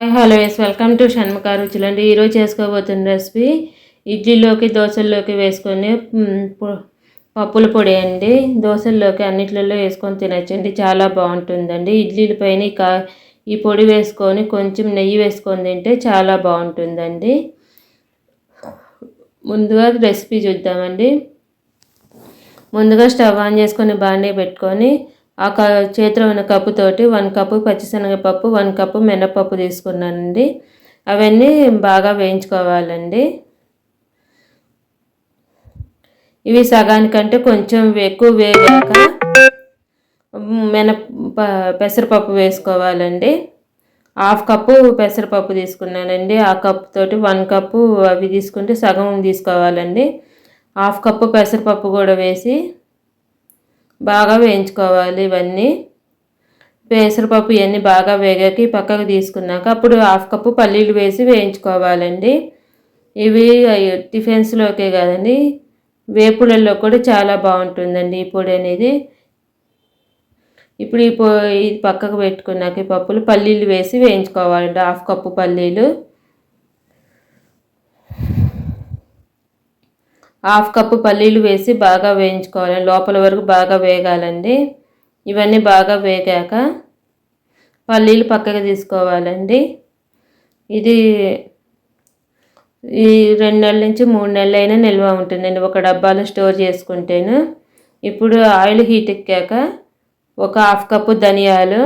Hello yes welcome to Shanmukha రుచులండి. ఈరోజు చేసుకోబోతున్న recipe ఇడ్లీలోకి దోశల్లోకి వేసుకొని పప్పుల పొడి అండి. దోశల్లోకి అన్నిట్లలో వేసుకొని తినచ్చండి. చాలా బాగుంటుందండి. ఇడ్లీల పైన కా ఈ పొడి వేసుకొని కొంచెం నెయ్యి వేసుకొని తింటే చాలా బాగుంటుందండి. ముందుగా రెసిపీ చూద్దామండి. ముందుగా స్టవ్ ఆన్ చేసుకొని బాండీ పెట్టుకొని ఆ క చేతిలో ఉన్న కప్పుతోటి వన్ కప్పు పచ్చిశనగపప్పు వన్ కప్పు మినపప్పు తీసుకున్నానండి. అవన్నీ బాగా వేయించుకోవాలండి. ఇవి సగానికంటే కొంచెం ఎక్కువ వేగాక మిన పెసరపప్పు వేసుకోవాలండి. హాఫ్ కప్పు పెసరపప్పు తీసుకున్నానండి. ఆ కప్పుతోటి వన్ కప్పు అవి తీసుకుంటే సగం తీసుకోవాలండి. హాఫ్ కప్పు పెసరపప్పు కూడా వేసి బాగా వేయించుకోవాలి ఇవన్నీ. పెసరపప్పు ఇవన్నీ బాగా వేగాకి పక్కకు తీసుకున్నాక అప్పుడు హాఫ్ కప్పు పల్లీలు వేసి వేయించుకోవాలండి. ఇవి టిఫిన్స్లోకే కాదండి. వేపులలో కూడా చాలా బాగుంటుందండి ఈ పొడి అనేది. ఇప్పుడు ఈ పొ ఇది పక్కకు పెట్టుకున్నాక ఈ పప్పులు పల్లీలు వేసి వేయించుకోవాలండి. హాఫ్ కప్పు పల్లీలు. హాఫ్ కప్పు పల్లీలు వేసి బాగా వేయించుకోవాలి. లోపల వరకు బాగా వేగాలండి. ఇవన్నీ బాగా వేగాక పల్లీలు పక్కకి తీసుకోవాలండి. ఇది ఈ రెండు నెలల నుంచి మూడు నెలలైనా నిల్వ ఉంటుందండి. ఒక డబ్బాలో స్టోర్ చేసుకుంటేను. ఇప్పుడు ఆయిల్ హీట్ ఎక్కాక ఒక హాఫ్ కప్పు ధనియాలు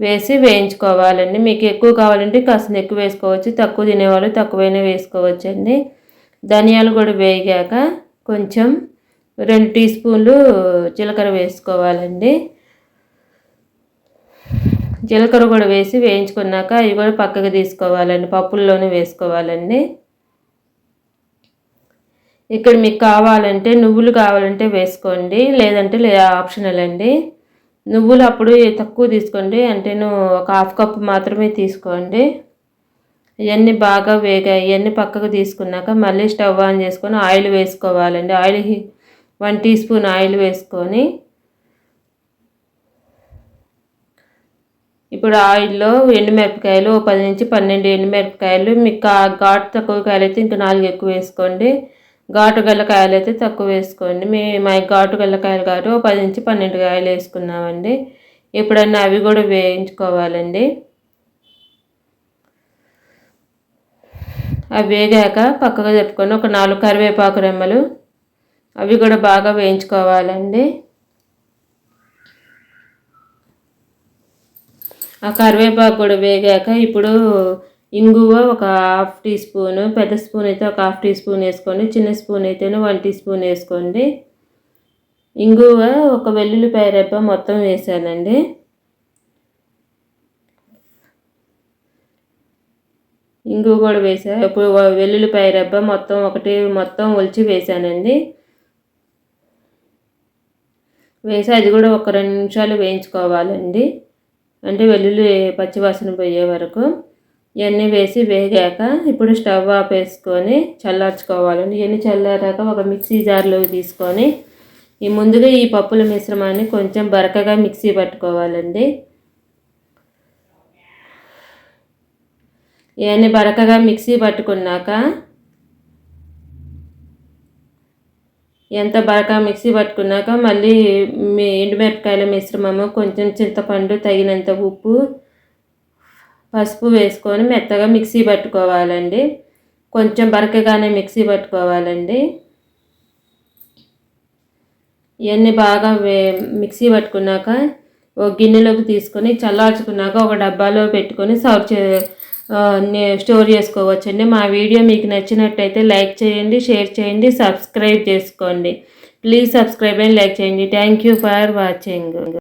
వేసి వేయించుకోవాలండి. మీకు ఎక్కువ కావాలంటే కాస్త ఎక్కువ వేసుకోవచ్చు. తక్కువ తినేవాళ్ళు తక్కువైనా వేసుకోవచ్చండి. ధనియాలు కూడా వేగాక కొంచెం రెండు టీ స్పూన్లు జీలకర్ర వేసుకోవాలండి. జీలకర్ర కూడా వేసి వేయించుకున్నాక అవి కూడా పక్కకు తీసుకోవాలండి. పప్పుల్లోనే వేసుకోవాలండి. ఇక్కడ మీకు కావాలంటే నువ్వులు కావాలంటే వేసుకోండి. లేదంటే లే ఆప్షనల్ అండి. నువ్వులు అప్పుడు తక్కువ తీసుకోండి. అంటే ఒక హాఫ్ కప్ మాత్రమే తీసుకోండి. ఇవన్నీ బాగా వేగాయి. ఇవన్నీ పక్కకు తీసుకున్నాక మళ్ళీ స్టవ్ ఆన్ చేసుకొని ఆయిల్ వేసుకోవాలండి. Oil one teaspoon oil వేసుకొని ఇప్పుడు ఆయిల్లో ఎండుమిరపకాయలు పది నుంచి పన్నెండు ఎండుమిరపకాయలు మీకు ఘాటు తక్కువ కాయలు అయితే ఇంకా నాలుగు ఎక్కువ వేసుకోండి. ఘాటు గల్ల కాయలు అయితే తక్కువ వేసుకోండి. మీ మా ఘాటు గల్ల కాయలు ఓ పది నుంచి పన్నెండు కాయలు వేసుకున్నామండి. ఎప్పుడన్నా అవి కూడా వేయించుకోవాలండి. అవి వేగాక పక్కగా చెప్పుకొని ఒక నాలుగు కరివేపాకు రెమ్మలు. అవి కూడా బాగా వేయించుకోవాలండి. ఆ కరివేపాకు కూడా వేగాక ఇప్పుడు ఇంగువ ఒక హాఫ్ టీ స్పూను పెద్ద స్పూన్ అయితే ఒక హాఫ్ టీ స్పూన్ వేసుకోండి చిన్న స్పూన్ అయితేనే వన్ టీ స్పూన్ వేసుకోండి. ఇంగువ ఒక వెల్లుల్లిపాయ రెబ్బ మొత్తం వేసానండి. ఇంగు కూడా వేసా. ఇప్పుడు వెల్లుల్లిపాయ రెబ్బ మొత్తం ఒకటి మొత్తం ఒలిచి వేసానండి. వేసి అది కూడా ఒక రెండు నిమిషాలు వేయించుకోవాలండి. అంటే వెల్లుల్లి పచ్చివాసన పోయే వరకు. ఇవన్నీ వేసి వేగాక ఇప్పుడు స్టవ్ ఆఫ్ వేసుకొని చల్లార్చుకోవాలండి. ఇవన్నీ చల్లారాక ఒక మిక్సీ జార్లో తీసుకొని ఈ ముందుగా ఈ పప్పుల మిశ్రమాన్ని కొంచెం బరకగా మిక్సీ పట్టుకోవాలండి. ఇవన్నీ బరకగా మిక్సీ పట్టుకున్నాక ఎంత బరక మిక్సీ పట్టుకున్నాక మళ్ళీ మీ ఎండుమిరపకాయల మిశ్రమము కొంచెం చింతపండు తగినంత ఉప్పు పసుపు వేసుకొని మెత్తగా మిక్సీ పట్టుకోవాలండి. కొంచెం బరకగానే మిక్సీ పట్టుకోవాలండి. ఇవన్నీ బాగా వే మిక్సీ పట్టుకున్నాక ఒక గిన్నెలోకి తీసుకొని చల్లార్చుకున్నాక ఒక డబ్బాలో పెట్టుకొని సర్వ్ చే స్టోర్ చేసుకోవచ్చండి. మా వీడియో మీకు నచ్చినట్టయితే లైక్ చేయండి షేర్ చేయండి సబ్స్క్రైబ్ చేసుకోండి. ప్లీజ్ సబ్స్క్రైబ్ అండ్ లైక్ చేయండి. Thank you for watching.